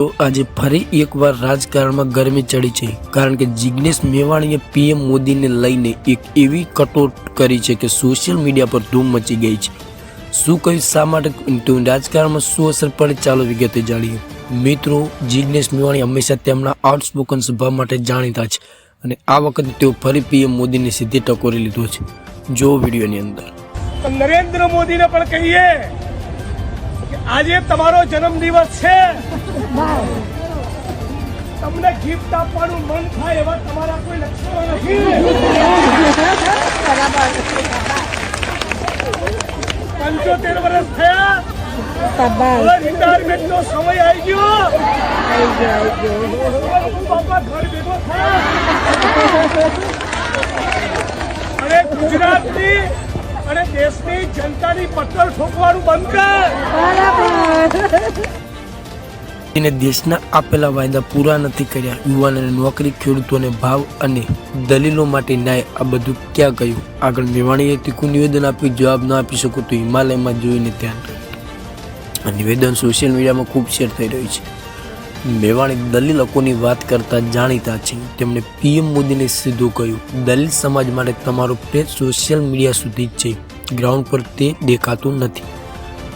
આજે ફરી એકવાર રાજકારણમાં ગરમી ચડી છે. કારણ કે જિગ્નેશ મેવાણીએ પીએમ મોદીને લઈને એક એવી કટોટ કરી છે કે સોશિયલ મીડિયા પર ધૂમ મચી ગઈ છે. શું કહ્યું, શા માટે? રાજકારણમાં શું અસર પડે ચાલો વિગતે જાણીએ. મિત્રો, જિગ્નેશ મેવાણી હંમેશા તેમના આઉટસ્પોકન સ્વભાવ માટે જાણીતા છે અને આ વખતે તેઓ ફરી પીએમ મોદીને સીધી ટકોરી લીધો છે. જો વિડીયોની અંદર. નરેન્દ્ર મોદીને પણ કહીએ આજે તમારો જન્મદિવસ છે. તમને ગિફ્ટ આપવાનું મન થાય એવા તમારા કોઈ લક્ષણો નથી. પંચોતેર વર્ષ થયા. રિટાયરમેન્ટ નો સમય આવી ગયો. બાપા ઘર થયા. અને ગુજરાતની અને દેશની જનતાની પટ્ટલ ઠોકવાનું બંધ કર. એને દેશના આપેલા વાયદા પૂરા નથી કર્યા. યુવાનોને નોકરી, ખેડૂતોને ભાવ અને દલીલો માટે ન્યાય આ બધું ક્યાં ગયું? આગળ મેવાણીએ તીખું નિવેદન આપી જવાબ ન આપી શકો તો હિમાલયમાં જોઈને ધ્યાન નિવેદન સોશિયલ મીડિયામાં ખૂબ શેર થઈ રહ્યું છે. મેવાણી દલીલકોની વાત કરતા જાણીતા છે. તેમણે પીએમ મોદીને સીધું કહ્યું, દલિત સમાજ માટે તમારો પ્રેસ સોશિયલ મીડિયા સુધી જ છે. ગ્રાઉન્ડ પર તે દેખાતું નથી.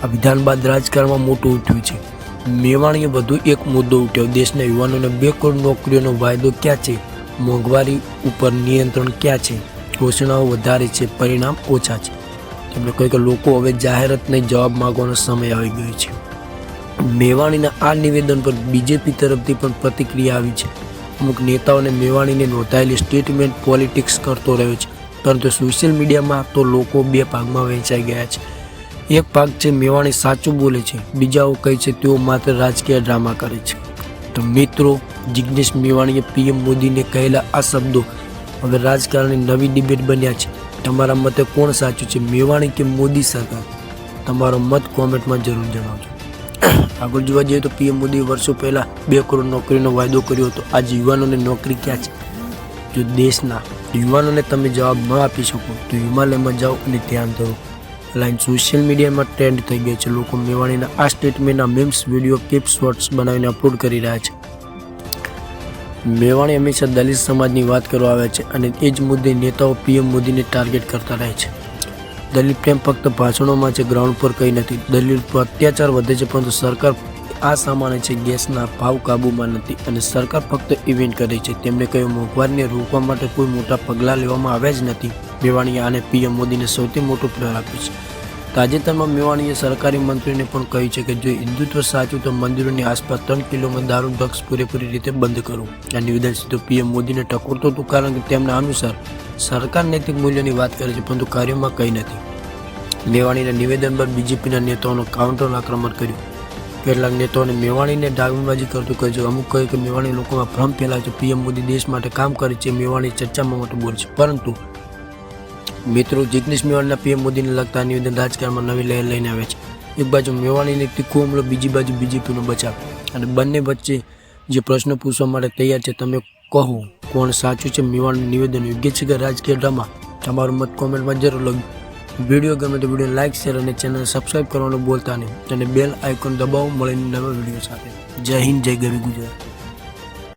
આ વિધાન બાદ રાજકારણમાં મોટું ઉઠ્યું છે. મેવાણીએ વધુ એક મુદ્દો ઉઠ્યો. દેશના યુવાનોને બે કરોડ નોકરીઓનો વાયદો ક્યાં છે? મોંઘવારી ઉપર નિયંત્રણ ક્યાં છે? ઘોષણાઓ વધારે છે, પરિણામ ઓછા છે. તેમણે કહ્યું કે લોકો હવે જાહેરાતને જવાબ માગવાનો સમય આવી ગયો છે. મેવાણીના આ નિવેદન પર બીજેપી તરફથી પણ પ્રતિક્રિયા આવી છે. અમુક નેતાઓને મેવાણીને નોંધાયેલી સ્ટેટમેન્ટ પોલિટિક્સ કરતો રહ્યો છે. પરંતુ સોશિયલ મીડિયામાં તો લોકો બે ભાગમાં વહેંચાઈ ગયા છે. એક ભાગ છે મેવાણી સાચું બોલે છે, બીજાઓ કહે છે તેઓ માત્ર રાજકીય ડ્રામા કરે છે. તો મિત્રો, જિગ્નેશ મેવાણીએ પીએમ મોદીને કહેલા આ શબ્દો. હવે રાજકારણની નવી ડિબેટ બન્યા છે. તમારા મતે કોણ સાચું છે, મેવાણી કે મોદી સરકાર? તમારો મત કોમેન્ટમાં જરૂર જણાવજો. આગળ જોવા જઈએ તો પીએમ મોદીએ વર્ષો પહેલાં બે કરોડ નોકરીનો વાયદો કર્યો હતો. આજે યુવાનોને નોકરી ક્યાં છે? જો દેશના યુવાનોને તમે જવાબ ન આપી શકો, તો હિમાલયમાં જાઓ અને ધ્યાન ધરો. લાઈન સોશિયલ મીડિયામાં ટ્રેન્ડ થઈ ગઈ છે. લોકો મેવાણીના આ સ્ટેટમેન્ટના મેમ્સ વીડિયો ક્લિપ શોર્ટ્સ બનાવીને અપલોડ કરી રહ્યા છે. મેવાણી હંમેશા દલિત સમાજની વાત કરવા આવે છે અને એ જ મુદ્દે નેતાઓ પીએમ મોદીને ટાર્ગેટ કરતા રહે છે. દલિત પ્રેમ ફક્ત ભાષણોમાં છે ગ્રાઉન્ડ પર કંઈ નથી. દલિત પર અત્યાચાર વધે છે, પરંતુ સરકાર આ સામાન્ય છે, ગેસના ભાવ કાબૂમાં નથી અને સરકાર ફક્ત ઇવેન્ટ કરે છે. તેમણે કહ્યું, મોંઘવારીને રોકવા માટે કોઈ મોટા પગલાં લેવામાં આવ્યા જ નથી. મેવાણીએ આને પીએમ મોદીને સૌથી મોટો પ્રહાર આપ્યો છે. તાજેતરમાં મેવાણીએ સરકારી મંત્રીને પણ કહ્યું છે કે, જો હિન્દુત્વ સાચું, તો મંદિરોની આસપાસ ત્રણ કિલોમાં દારૂ ડ્રગ્સ પૂરેપૂરી રીતે બંધ કરવું આ નિવેદન સીધું પીએમ મોદીને ટકોરતો હતું, કારણ કે તેમના અનુસાર સરકાર નૈતિક મૂલ્યોની વાત કરે છે, પરંતુ કાર્યોમાં કંઈ નથી. મેવાણીના નિવેદન પર બીજેપીના નેતાઓનું કાઉન્ટર આક્રમણ કર્યું. કેટલાક નેતાઓને મેવાણીને ડાબીબાજી કરતું કહે છે. અમુક કહે કે મેવાણી લોકોમાં ભ્રમ ફેલાય છે. પીએમ મોદી દેશ માટે કામ કરે છે. મેવાણી ચર્ચામાં મોટું બોલે છે. પરંતુ મિત્રો જિગ્નેશ મેવાણીના પીએમ મોદીને લગતા નિવેદન રાજકારણમાં નવી લહેર લઈને આવે છે. એક બાજુ મેવાણીને તીખો હુમલો બીજી બાજુ બીજેપીનો બચાવ. અને બંને વચ્ચે જે પ્રશ્નો પૂછવા માટે તૈયાર છે, તમે કહો કોણ સાચું છે? મેવાણીનું નિવેદન યોગ્ય છે કે રાજકીય ડ્રામા? તમારું મત કોમેન્ટમાં જરૂર લખ્યું વીડિયો ગમે તો વીડિયો લાઇક શેર અને ચેનલ સબસ્ક્રાઈબ કરવાનું બોલતા નહીં. અને બેલ આઇકોન દબાવો, મળીને નવા વીડિયો સાથે. જય હિન્દ, જય ગરવી ગુજરાત.